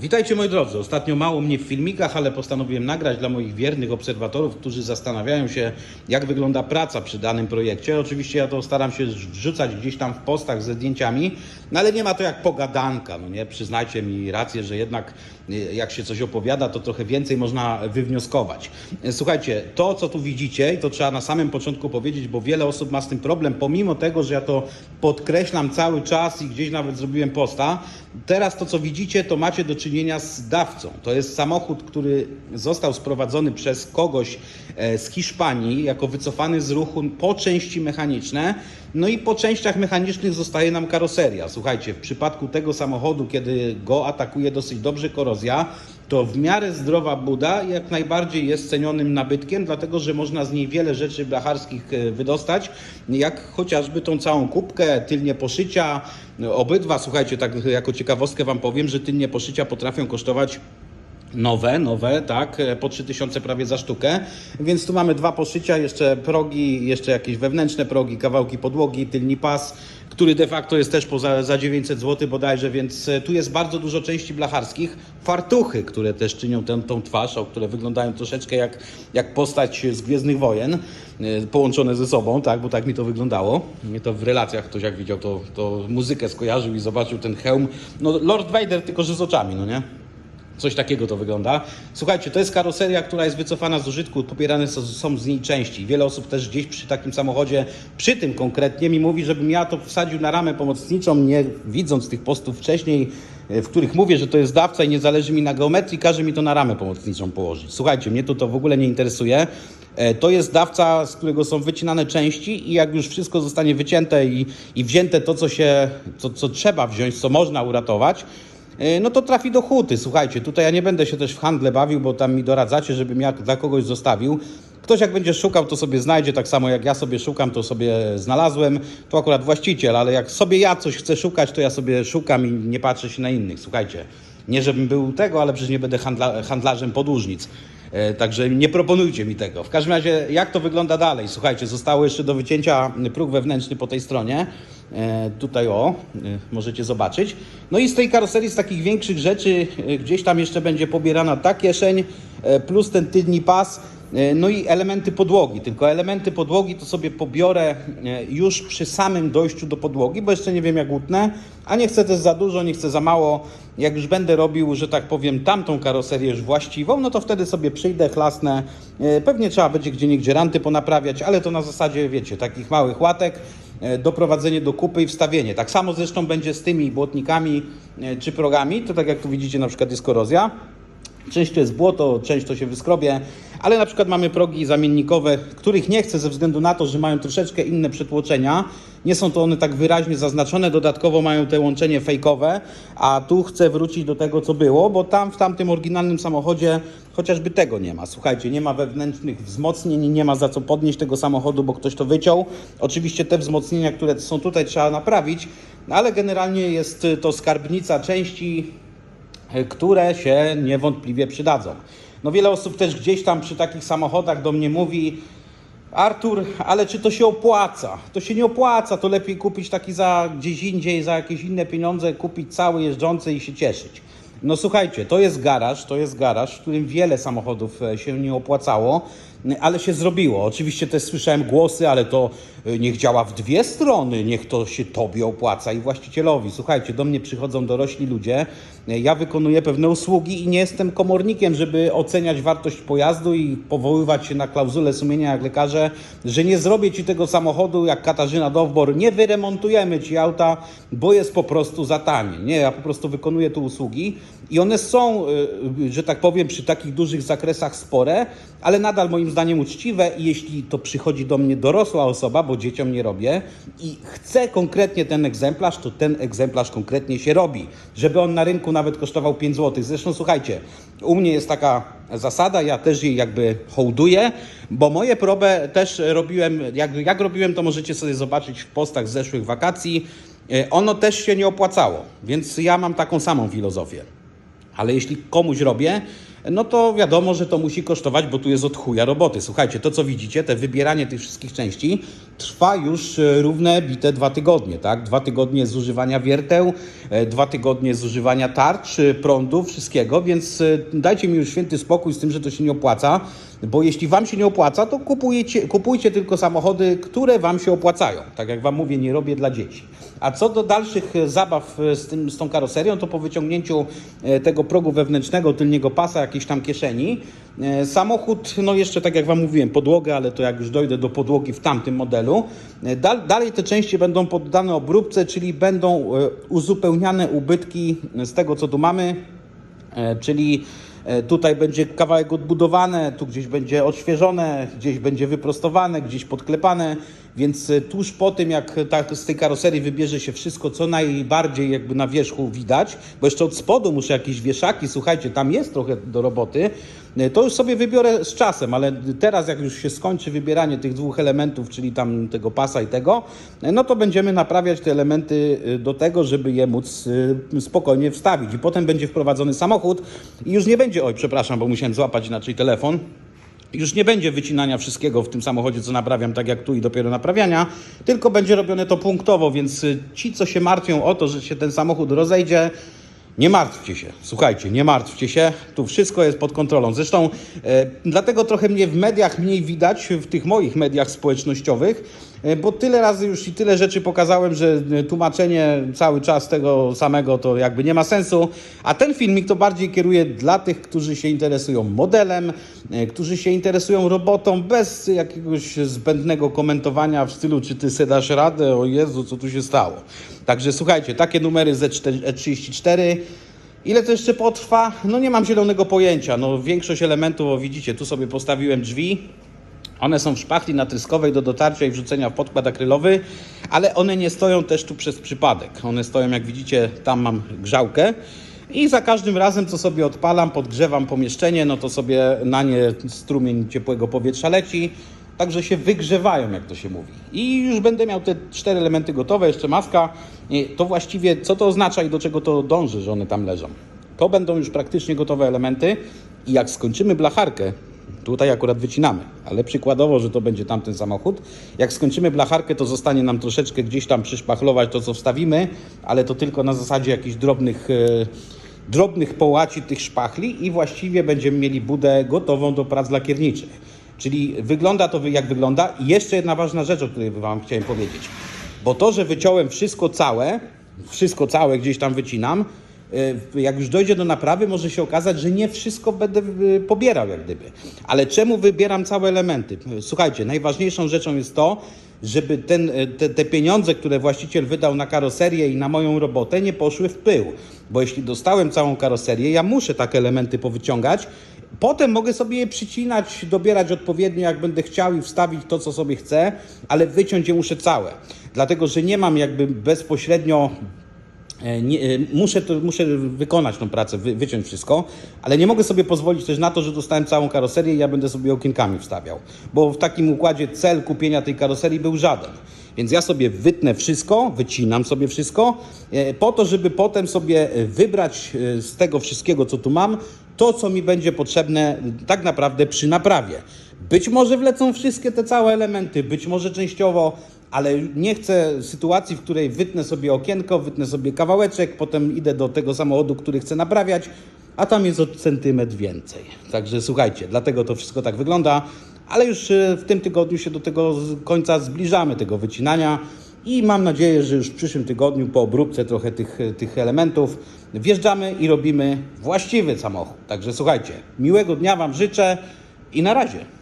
Witajcie moi drodzy. Ostatnio mało mnie w filmikach, ale postanowiłem nagrać dla moich wiernych obserwatorów, którzy zastanawiają się, jak wygląda praca przy danym projekcie. Oczywiście ja to staram się rzucać gdzieś tam w postach ze zdjęciami, no ale nie ma to jak pogadanka, no nie? Przyznajcie mi rację, że jednak y, jak się coś opowiada, to trochę więcej można wywnioskować. Słuchajcie, to co tu widzicie, i to trzeba na samym początku powiedzieć, bo wiele osób ma z tym problem, pomimo tego, że ja to podkreślam cały czas i gdzieś nawet zrobiłem posta, teraz to co widzicie, to macie do czynienia z dawcą. To jest samochód, który został sprowadzony przez kogoś e, z Hiszpanii jako wycofany z ruchu po części mechaniczne. No i po częściach mechanicznych zostaje nam karoseria. Słuchajcie, w przypadku tego samochodu, kiedy go atakuje dosyć dobrze korozja, to w miarę zdrowa buda jak najbardziej jest cenionym nabytkiem, dlatego że można z niej wiele rzeczy blacharskich e, wydostać, jak chociażby tą całą kubkę, tylnie poszycia. Obydwa, słuchajcie, tak jako ciekawostkę Wam powiem, że tylnie poszycia potrafią kosztować Nowe, nowe, tak, e, po 3000 prawie za sztukę. Więc tu mamy dwa poszycia, jeszcze progi, jeszcze jakieś wewnętrzne progi, kawałki podłogi, tylni pas, który de facto jest też poza, za 900 zł bodajże, więc e, tu jest bardzo dużo części blacharskich. Fartuchy, które też czynią tę, tą twarz, o, które wyglądają troszeczkę jak, jak postać z Gwiezdnych Wojen, e, połączone ze sobą, tak, bo tak mi to wyglądało. Mnie to w relacjach ktoś jak widział, to, to muzykę skojarzył i zobaczył ten hełm. No Lord Vader tylko, że z oczami, no nie? Coś takiego to wygląda. Słuchajcie, to jest karoseria, która jest wycofana z użytku, popierane są, z niej części. Wiele osób też gdzieś przy takim samochodzie, przy tym konkretnie, mi mówi, żebym ja to wsadził na ramę pomocniczą, nie widząc tych postów wcześniej, e, w których mówię, że to jest dawca i nie zależy mi na geometrii, każe mi to na ramę pomocniczą położyć. Słuchajcie, mnie to, to w ogóle nie interesuje. E, To jest dawca, z którego są wycinane części i jak już wszystko zostanie wycięte i, i wzięte to, co się, co, co trzeba wziąć, co można uratować, no to trafi do huty. Słuchajcie, tutaj ja nie będę się też w handle bawił, bo tam mi doradzacie, żebym ja dla kogoś zostawił. Ktoś jak będzie szukał, to sobie znajdzie, tak samo jak ja sobie szukam, to sobie znalazłem. To akurat właściciel, ale jak sobie ja coś chcę szukać, to ja sobie szukam i nie patrzę się na innych. Słuchajcie, nie żebym był tego, ale przecież nie będę handla, handlarzem podłużnic. E, Także nie proponujcie mi tego. W każdym razie, jak to wygląda dalej? Słuchajcie, zostało jeszcze do wycięcia próg wewnętrzny po tej stronie. E, Tutaj o, e, możecie zobaczyć. No i z tej karoserii, z takich większych rzeczy, e, gdzieś tam jeszcze będzie pobierana ta kieszeń, plus ten tylni pas. No i elementy podłogi, tylko elementy podłogi to sobie pobiorę już przy samym dojściu do podłogi, bo jeszcze nie wiem jak utnę, a nie chcę też za dużo, nie chcę za mało. Jak już będę robił, że tak powiem, tamtą karoserię już właściwą, no to wtedy sobie przyjdę, chlasnę. Pewnie trzeba będzie gdzie niegdzie ranty ponaprawiać, ale to na zasadzie, wiecie, takich małych łatek doprowadzenie do kupy i wstawienie. Tak samo zresztą będzie z tymi błotnikami e, czy progami, to tak jak tu widzicie na przykład jest korozja. Część to jest błoto, część to się wyskrobie, ale na przykład mamy progi zamiennikowe, których nie chcę ze względu na to, że mają troszeczkę inne przetłoczenia. Nie są to one tak wyraźnie zaznaczone, dodatkowo mają te łączenie fejkowe, a tu chcę wrócić do tego, co było, bo tam w tamtym oryginalnym samochodzie chociażby tego nie ma. Słuchajcie, nie ma wewnętrznych wzmocnień, nie ma za co podnieść tego samochodu, bo ktoś to wyciął. Oczywiście te wzmocnienia, które są tutaj, trzeba naprawić, ale generalnie jest to skarbnica części które się niewątpliwie przydadzą. No wiele osób też gdzieś tam przy takich samochodach do mnie mówi Artur, ale czy to się opłaca? To się nie opłaca, to lepiej kupić taki za gdzieś indziej, za jakieś inne pieniądze, kupić cały jeżdżący i się cieszyć. No słuchajcie, to jest garaż, to jest garaż, w którym wiele samochodów e, się nie opłacało, ale się zrobiło. Oczywiście też słyszałem głosy, ale to e, niech działa w dwie strony, niech to się tobie opłaca i właścicielowi. Słuchajcie, do mnie przychodzą dorośli ludzie, e, ja wykonuję pewne usługi i nie jestem komornikiem, żeby oceniać wartość pojazdu i powoływać się na klauzulę sumienia jak lekarze, że nie zrobię ci tego samochodu jak Katarzyna Dowbor, nie wyremontujemy ci auta, bo jest po prostu za tanie. Nie, ja po prostu wykonuję tu usługi i one są, y, że tak powiem, przy takich dużych zakresach spore, ale nadal moim zdaniem uczciwe i jeśli to przychodzi do mnie dorosła osoba, bo dzieciom nie robię i chce konkretnie ten egzemplarz, to ten egzemplarz konkretnie się robi, żeby on na rynku nawet kosztował 5 zł. Zresztą słuchajcie, u mnie jest taka zasada, ja też jej jakby hołduję, bo moje probę też robiłem, jak, jak robiłem, to możecie sobie zobaczyć w postach z zeszłych wakacji. E, Ono też się nie opłacało, więc ja mam taką samą filozofię. Ale jeśli komuś robię, no to wiadomo, że to musi kosztować, bo tu jest od chuja roboty. Słuchajcie, to co widzicie, te wybieranie tych wszystkich części trwa już e, równe bite dwa tygodnie, tak? Dwa tygodnie zużywania wierteł, e, dwa tygodnie zużywania tarcz, prądu, wszystkiego, więc e, dajcie mi już święty spokój z tym, że to się nie opłaca, bo jeśli Wam się nie opłaca, to kupujecie, kupujcie tylko samochody, które Wam się opłacają. Tak jak Wam mówię, nie robię dla dzieci. A co do dalszych e, zabaw e, z, tym, z tą karoserią, to po wyciągnięciu e, tego progu wewnętrznego, tylniego pasa, jakiejś tam kieszeni, samochód, no jeszcze tak jak Wam mówiłem, podłogę, ale to jak już dojdę do podłogi w tamtym modelu, dal, dalej te części będą poddane obróbce, czyli będą uzupełniane ubytki z tego, co tu mamy, Czyli tutaj będzie kawałek odbudowane, tu gdzieś będzie odświeżone, gdzieś będzie wyprostowane, gdzieś podklepane, więc e, tuż po tym, jak tak z tej karoserii wybierze się wszystko, co najbardziej jakby na wierzchu widać, bo jeszcze od spodu muszę jakieś wieszaki, słuchajcie, tam jest trochę do roboty, e, to już sobie wybiorę z czasem, ale teraz jak już się skończy wybieranie tych dwóch elementów, czyli tam tego pasa i tego, e, no to będziemy naprawiać te elementy do tego, żeby je móc spokojnie wstawić. I potem będzie wprowadzony samochód i już nie będzie, oj przepraszam, bo musiałem złapać inaczej telefon, już nie będzie wycinania wszystkiego w tym samochodzie, co naprawiam, tak jak tu i dopiero naprawiania, tylko będzie robione to punktowo, więc y, ci, co się martwią o to, że się ten samochód rozejdzie, nie martwcie się, słuchajcie, nie martwcie się, tu wszystko jest pod kontrolą. Zresztą e, dlatego trochę mnie w mediach mniej widać, w tych moich mediach społecznościowych, bo tyle razy już i tyle rzeczy pokazałem, że e, tłumaczenie cały czas tego samego to jakby nie ma sensu, a ten filmik to bardziej kieruje dla tych, którzy się interesują modelem, e, którzy się interesują robotą, bez jakiegoś zbędnego komentowania w stylu, czy ty se dasz radę, o Jezu, co tu się stało. Także słuchajcie, takie numery Z4 E34, Ile to jeszcze potrwa? No nie mam zielonego pojęcia. No większość elementów, o, widzicie, tu sobie postawiłem drzwi. One są w szpachli natryskowej do dotarcia i wrzucenia w podkład akrylowy, ale one nie stoją też tu przez przypadek. One stoją, jak widzicie, tam mam grzałkę i za każdym razem, co sobie odpalam, podgrzewam pomieszczenie, no to sobie na nie strumień ciepłego powietrza leci. Także się wygrzewają, jak to się mówi. I już będę miał te cztery elementy gotowe, jeszcze maska. To właściwie, co to oznacza i do czego to dąży, że one tam leżą? To będą już praktycznie gotowe elementy i jak skończymy blacharkę, tutaj akurat wycinamy, ale przykładowo, że to będzie tamten samochód, jak skończymy blacharkę, to zostanie nam troszeczkę gdzieś tam przyszpachlować to, co wstawimy, ale to tylko na zasadzie jakichś drobnych... e, drobnych połaci tych szpachli i właściwie będziemy mieli budę gotową do prac lakierniczych. Czyli wygląda to jak wygląda. I jeszcze jedna ważna rzecz, o której Wam chciałem powiedzieć. Bo to, że wyciąłem wszystko całe, wszystko całe gdzieś tam wycinam, jak już dojdzie do naprawy, może się okazać, że nie wszystko będę y, pobierał jak gdyby. Ale czemu wybieram całe elementy? Słuchajcie, najważniejszą rzeczą jest to, żeby ten, y, te, te pieniądze, które właściciel wydał na karoserię i na moją robotę, nie poszły w pył. Bo jeśli dostałem całą karoserię, ja muszę takie elementy powyciągać. Potem mogę sobie je przycinać, dobierać odpowiednio, jak będę chciał i wstawić to, co sobie chcę, ale wyciąć je muszę całe. Dlatego, że nie mam jakby bezpośrednio Nie, e, muszę, to, muszę wykonać tą pracę, wy, wyciąć wszystko, ale nie mogę sobie pozwolić też na to, że dostałem całą karoserię i ja będę sobie okienkami wstawiał. Bo w takim układzie cel kupienia tej karoserii był żaden. Więc ja sobie wytnę wszystko, wycinam sobie wszystko, e, po to, żeby potem sobie e, wybrać e, z tego wszystkiego, co tu mam, to, co mi będzie potrzebne tak naprawdę przy naprawie. Być może wlecą wszystkie te całe elementy, być może częściowo, ale nie chcę sytuacji, w której wytnę sobie okienko, wytnę sobie kawałeczek, potem idę do tego samochodu, który chcę naprawiać, a tam jest o centymetr więcej. Także słuchajcie, dlatego to wszystko tak wygląda, ale już e, w tym tygodniu się do tego końca zbliżamy, tego wycinania. I mam nadzieję, że już w przyszłym tygodniu po obróbce trochę tych, tych elementów wjeżdżamy i robimy właściwy samochód. Także słuchajcie, miłego dnia Wam życzę i na razie.